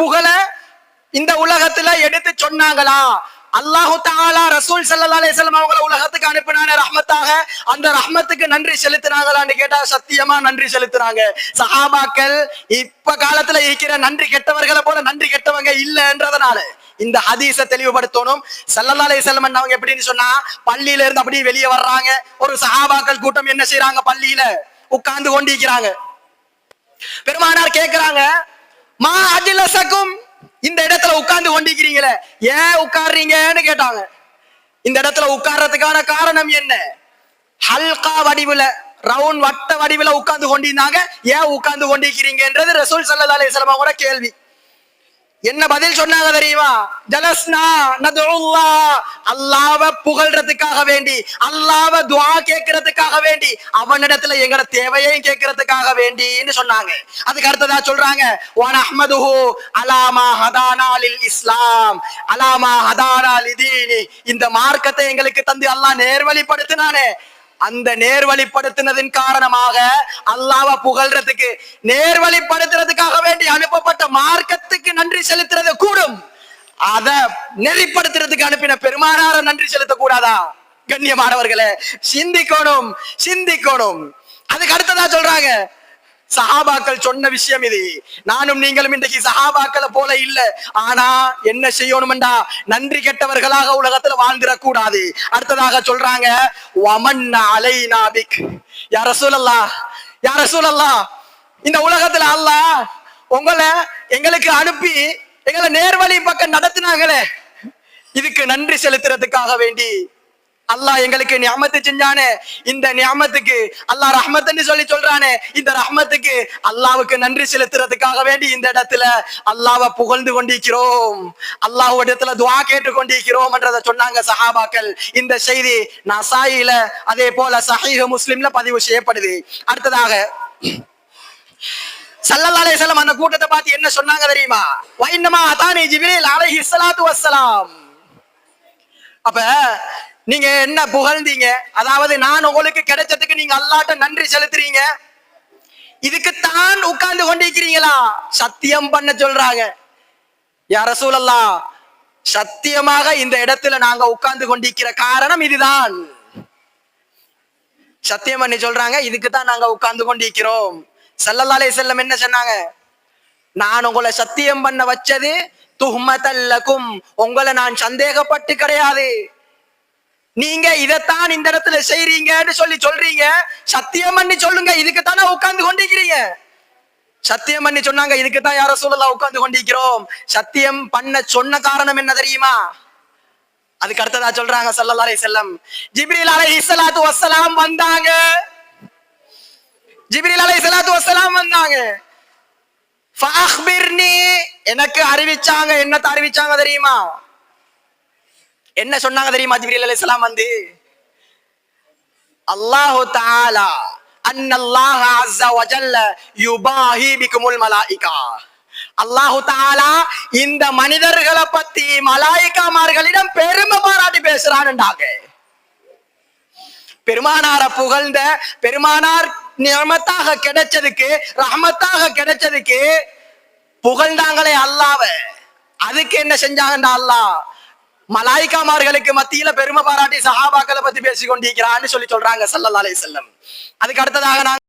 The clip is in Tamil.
புகழ இந்த உலகத்துல எடுத்து சொன்னாங்களா? அல்லாஹு தாலா ரசூல் சல்லா அலைஹி அவங்கள உலகத்துக்கு அனுப்பினான ரஹ்மத்தாக. அந்த ரஹ்மத்துக்கு நன்றி செலுத்தினாங்களான்னு கேட்டா சத்தியமா நன்றி செலுத்தினாங்க சஹாபாக்கள் இப்ப காலத்துல இருக்கிற நன்றி கெட்டவர்களை போல நன்றி கெட்டவங்க இல்லைன்றதுனால இந்த ஹதீஸ தெளிவுபடுத்தணும். ஸல்லல்லாஹு அலைஹி அவங்க எப்படின்னு சொன்னா பள்ளியில இருந்து அப்படியே வெளியே வர்றாங்க. ஒரு சஹாபாக்கள் கூட்டம் என்ன செய்யறாங்க பள்ளியில? உட்கார்ந்து கொண்டிருக்கிறாங்க. பெருமானார் கேக்குறாங்க மா அஜிலசக்கும் இந்த இடத்துல உட்கார்ந்து கொண்டிருக்கிறீங்களே ஏன் உட்கார்றீங்கன்னு கேட்டாங்க. இந்த இடத்துல உட்கார்றதுக்கான காரணம் என்ன? ஹல்கா வடிவுல ரவுண்ட் வட்ட வடிவுல உட்கார்ந்து கொண்டிருந்தாங்க ஏன் உட்கார்ந்து கொண்டிருக்கிறீங்கன்றது ரசூல் சல்லா அலிஸ்லாம் கூட கேள்வி. என்ன பதில் சொன்னாங்க தெரியுமா? ஜலஸ்னா நதுல்லா அல்லாவ புகழ்றதுக்காக வேண்டி அல்லாவ துவா கேட்கறதுக்காக வேண்டி அவனிடத்துல எங்கட தேவையையும் கேட்கறதுக்காக வேண்டின்னு சொன்னாங்க. அதுக்கு அடுத்ததா சொல்றாங்க வான் அஹ்மதுஹு அலாமா ஹதானாலில் இஸ்லாம். அலாமா ஹதானா இந்த மார்க்கத்தை எங்களுக்கு தந்து அல்லாஹ் நேர்வழிப்படுத்தினானே. அந்த நேர்வழிப்படுத்தினதின் காரணமாக அல்லாவ புகழ்றதுக்கு நேர்வழிப்படுத்துறதுக்காக வேண்டி அனுப்பப்பட்ட மார்க்கத்துக்கு நன்றி செலுத்துறது கூடும். அத நெறிப்படுத்துறதுக்கு அனுப்பின பெருமானார நன்றி செலுத்த கூடாதா கண்ணியமானவர்களே சிந்திக்கணும் சிந்திக்கணும். அதுக்கு அடுத்ததா சொல்றாங்க சஹாபாக்கள் சொன்ன விஷயம் இது. நானும் நீங்களும் இன்றைக்கு சஹாபாக்களை போல இல்ல. ஆனா என்ன செய்யணும்டா நன்றி கெட்டவர்களாக உலகத்துல வாழ்ந்துடக் கூடாது அடுத்ததாக சொல்றாங்க வமன்ன அலை பிக். யார சூழல்லா யார சூழல்லா இந்த உலகத்துல அல்லா உங்களை எங்களுக்கு அனுப்பி எங்களை நேர்வழி பக்கம் நடத்தினாங்களே. இதுக்கு நன்றி செலுத்துறதுக்காக வேண்டி அல்லாஹ் எங்களுக்கு நியமத்து செஞ்சானே. இந்த நியமத்துக்கு அல்லாஹ் ரஹ்மத்துன்னு சொல்லி சொல்றானே. இந்த ரஹ்மத்துக்கு அல்லாஹ்வுக்கு நன்றி செலுத்துறதுக்காக வேண்டி இந்த இடத்துல அல்லாவை புகழ்ந்து கொண்டிருக்கிறோம். அல்லாஹ் இடத்துல துவா கேட்டு கொண்டிருக்கிறோம் என்றதை சொன்னாங்க சஹாபாக்கள். இந்த செய்தி நசாயில அதே போல சஹீஹ் முஸ்லிம்ல பதிவு செய்யப்படுது. அடுத்ததாக சல்லல்லாலே செல்லம் அந்த கூட்டத்தை பார்த்து என்ன சொன்னாங்க தெரியுமா? வைன்னமா அதானி ஜிப்ரீல் அலைஹி ஸலாத்து வசலாம் அப்ப நீங்க என்ன புகழ்ந்தீங்க? அதாவது நான் உங்களுக்கு கிடைச்சதுக்கு நீங்க அல்லாட்ட நன்றி செலுத்துறீங்க. இதுக்குத்தான் உட்கார்ந்து கொண்டிருக்கிறீங்களா? சத்தியம் பண்ண சொல்றாங்க. யார சூழல்லா சத்தியமாக இந்த இடத்துல நாங்க உட்கார்ந்து கொண்டிருக்கிற காரணம் இதுதான். சத்தியம் பண்ணி சொல்றாங்க இதுக்கு தான் நாங்க உட்கார்ந்து கொண்டிருக்கிறோம். சல்லல்லாலே செல்லம் என்ன சொன்னாங்க? நான் உங்களை சத்தியம் பண்ண வச்சது துஹ்மதல்லக்கும் உங்களை நான் சந்தேகப்பட்டு கிடையாது. நீங்க இதைத்தான் இந்த இடத்துல செய்றீங்கன்னு சொல்லி சொல்றீங்க. சத்தியம் பண்ணி சொல்லுங்க இதுக்கு தானே உட்கார்ந்து கொண்டிருக்கிறீங்க. சத்தியம் பண்ணி சொன்னாங்க இதுக்கு தான் யார சூழலா உட்கார்ந்து கொண்டிருக்கிறோம். சத்தியம் பண்ண சொன்ன காரணம் என்ன தெரியுமா? அதுக்கு அடுத்ததா சொல்றாங்க சல்லல்லா அலை செல்லம் ஜிப்ரில் அலை இஸ்லாத்து வசலாம் வந்தாங்க. ஜிப்ரில் அலை இஸ்லாத்து வசலாம் வந்தாங்க. எனக்கு அறிவிச்சாங்க என்னத்த அறிவிச்சாங்க தெரியுமா? என்ன சொன்னாங்க தெரியுமா ஜிப்ரீல் அலைஹிஸ்ஸலாம் வந்து? அல்லாஹு தஆலா அன் அல்லாஹ் அஸ்ஸ வஜல்ல யுபாஹி பிகுமுல் மலாயிகா. அல்லாஹு தாலா இந்த மனிதர்களை பத்தி மலாயிகாமார்களிடம் பெருமை பாராட்டி பேசுறான்டாங்க பெருமானார புகழ்ந்த பெருமானார் நியமத்தாக கிடைச்சதுக்கு ரஹமத்தாக கிடைச்சதுக்கு புகழ்ந்தாங்களே அல்லாவ. அதுக்கு என்ன செஞ்சாங்கண்டா அல்லாஹ்? மலாய்க்காமார்களுக்கு மத்தியில பெருமை பாராட்டி சஹாபாக்களை பத்தி பேசிக்கொண்டிருக்கிறான்னு சொல்லி சொல்றாங்க சல்லல்லாஹு அலைஹி செல்லம் அதுக்கு அடுத்ததாக நாங்க